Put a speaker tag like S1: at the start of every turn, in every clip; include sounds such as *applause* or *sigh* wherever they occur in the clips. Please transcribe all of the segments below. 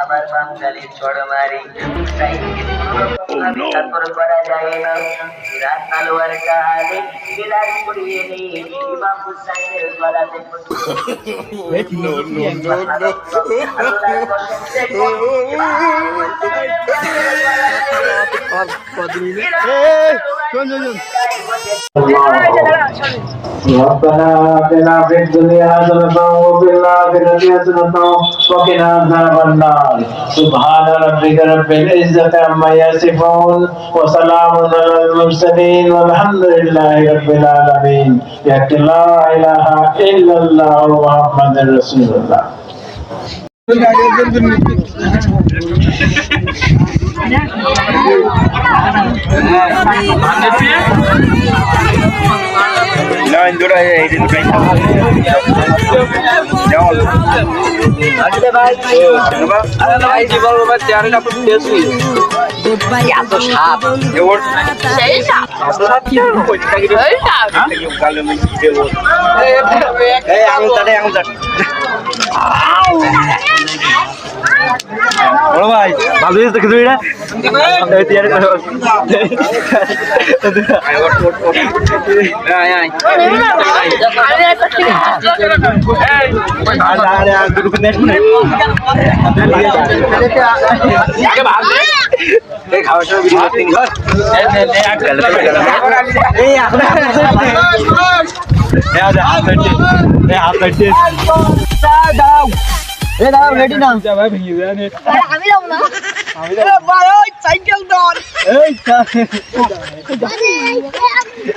S1: আমার বাঙালি ছড় মারি তারপর করা যায় না বিরাট তালোয়ার কালে বিরাট করিয়ে নিয়ে ইমাম হুসাইনের গলাতে *laughs* *laughs*
S2: ربنا آتنا في الدنيا حسنة وفي الآخرة حسنة وقنا عذاب النار سبحان ربك رب العزة عما يصفون وسلام على المرسلين والحمد لله رب العالمين يا لا إله إلا الله محمد رسول الله
S3: Jangan.
S1: আসলে
S3: বড় ভাই ভালো হয়েছে তো খিচুড়িটা এই এ দাও রেডি না যা ভাই ভেঙে দেয়া নে।
S4: আমি যাব। না
S3: এই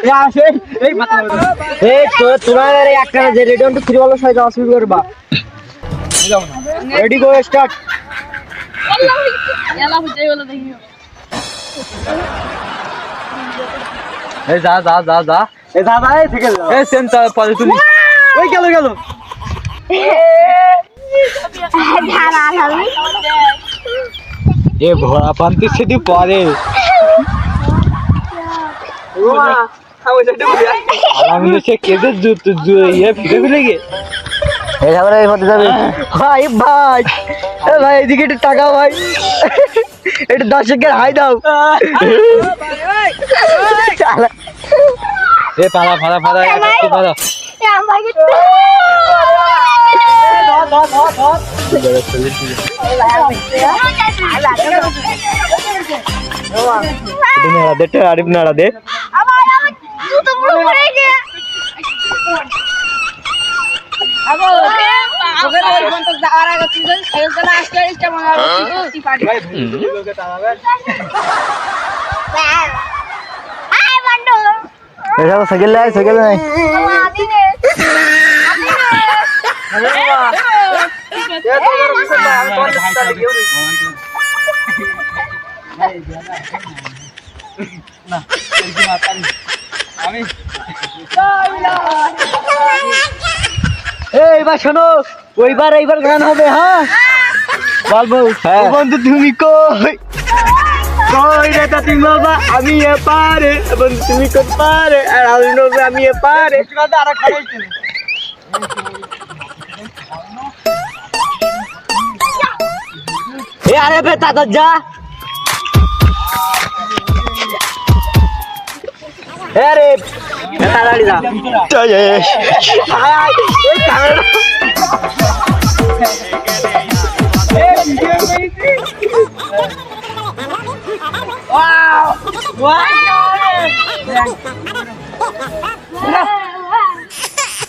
S3: এ আসে। এই মাথা
S1: এই তো তোমার একটা যে রেডি গো স্টার্ট
S4: বলে
S3: যা যা যা যা। এই যা যা এই থেকে তুলি। ওই গেল গেল। এ ভরা পান্তি সেটি পরে। আমি সে কেটে ইয়ে ফিরে ফিরে গে
S1: এই এই মধ্যে যাবে। ভাই ভাই এ ভাই এদিকে একটু টাকা ভাই। একটু দর্শকের হাই দাও।
S3: এ পালা পালা একটু পালা
S4: আমাকে
S3: একটু নাড়া
S1: এইবার শোনো ওইবার এইবার গান হবে হ্যাঁ বলব
S3: হ্যাঁ।
S1: বন্ধু তুমি কই কই রে তুমি বাবা আমি এ পারে বন্ধু তুমি কই পারে আর আমি আমি এ পারে এ আরে বে তাতা যা এ রে এ তাড়াতাড়ি যা আয় আয় এই ক্যামেরা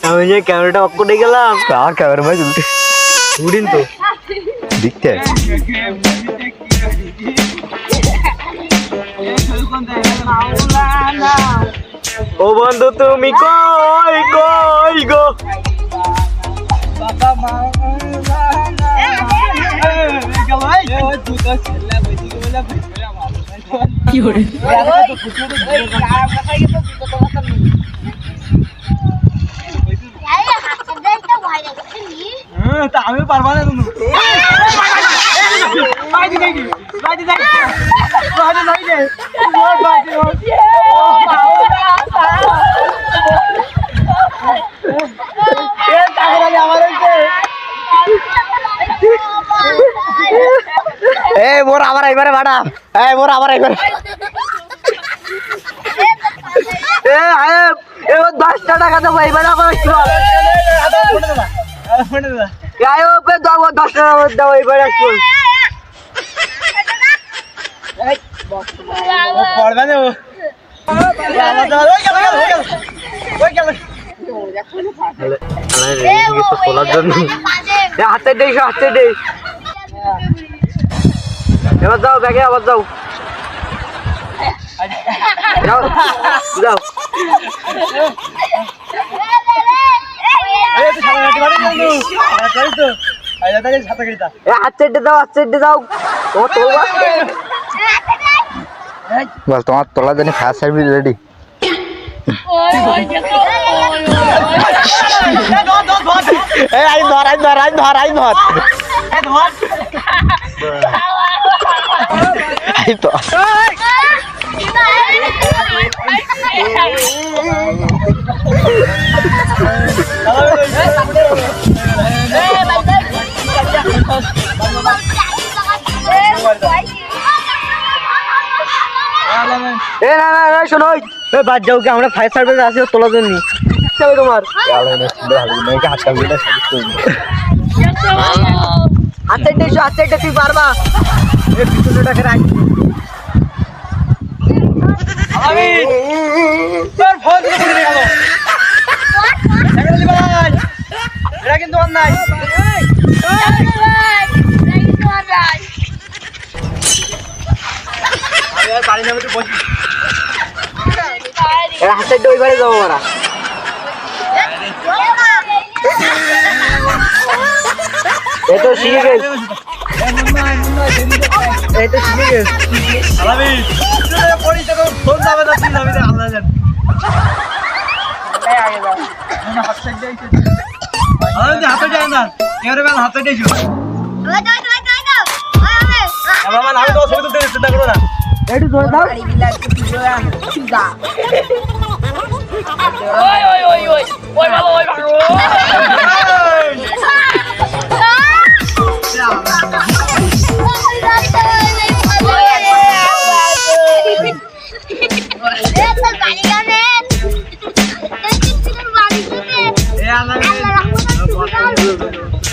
S1: আমি যে ক্যামেরাটা অফ করে গেলাম
S3: আর ক্যামেরা ভাই উল্টে
S1: উড়িন তো
S3: দেখতে
S1: ও বন্ধু তুমি কই কই গো কি
S5: পারবা না তুমি
S3: বাইদি যাই বাইদি যাই বাইদি যাই দে ও বাইদি ও এ আমি আমার হইছে এ মোর আবার আইবারে বাড়া এ মোর আবার আইবারে এ আয়েব এ ও 10 টাকা দেবো এইবার আমার আয়ো পে দাও 10 টাকা দাও এইবার একটু পড়বে না ওই
S4: জন্য
S3: হাতে দেই হাতে দেই এবার যাও ব্যাগে আবার যাও যাও যাও এ হাত চেটে দাও হাত চেটে দাও ও তোলবা
S5: বল তোমার তোলার জন্য ফায়ার সার্ভিস রেডি
S3: এই আই ধর আই ধর আই ধর আই ধর এই তো এ, না না না, শোনো এ, বাদ যাও কি, আমরা ফায়ার সার্ভিস আসি তোলার জন্য চলো তোমার? হাতে এসো, হাতে এটা পারবা। কিন্তু আমি আর পারি না বসি। এরা ওই বাড়ি যাব ওরা। এ তো শিখে গেছে। এই তো শিখে গেছে। আলামি পড়ি তো ফোন যাবে না। আমি আল্লাহ জান হাতে যায় না। এবারে বেলা হাতে দিয়েছ বাবা আমি তো ছবি তুলতে চিন্তা করো না। একটু ধরে দাও। এ আলামি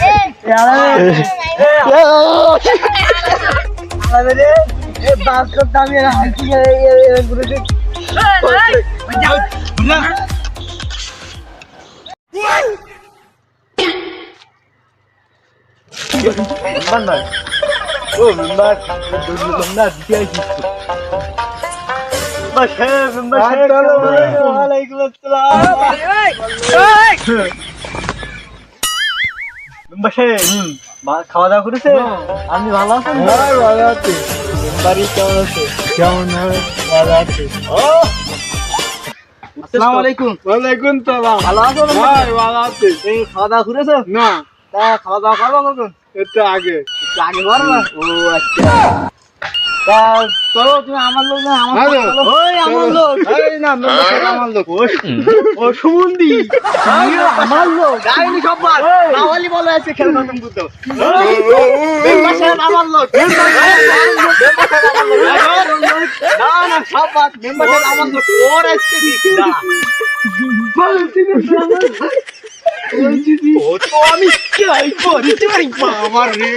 S3: এ আলামি আলামি রে? এ বাস করতে আমি এর হাঁটি এ গুলো দেখ মেম্বার ও মেম্বার মেম্বার দিতে আসিস ওয়ালাইকুম আসসালাম মেম্বার সাহেব খাওয়া দাওয়া করেছে? আপনি ভালো আছেন ভালো আছি। বাড়ি কেমন আছে? কেমন ভালো আছি। ও! আসসালামু আলাইকুম। ওয়ালাইকুম সালাম। ভালো আছো ভাই ভালো আছি। তুমি খাওয়া দাওয়া করেছ? না। তা খাওয়া দাওয়া করব কখন? একটু আগে। একটু আগে করব? ও আচ্ছা। আমার লোক না আমার ও তো আমি ট্রাই করতে পারি বাবা রে।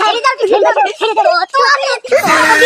S3: ছেড়ে দাও ছেড়ে আমি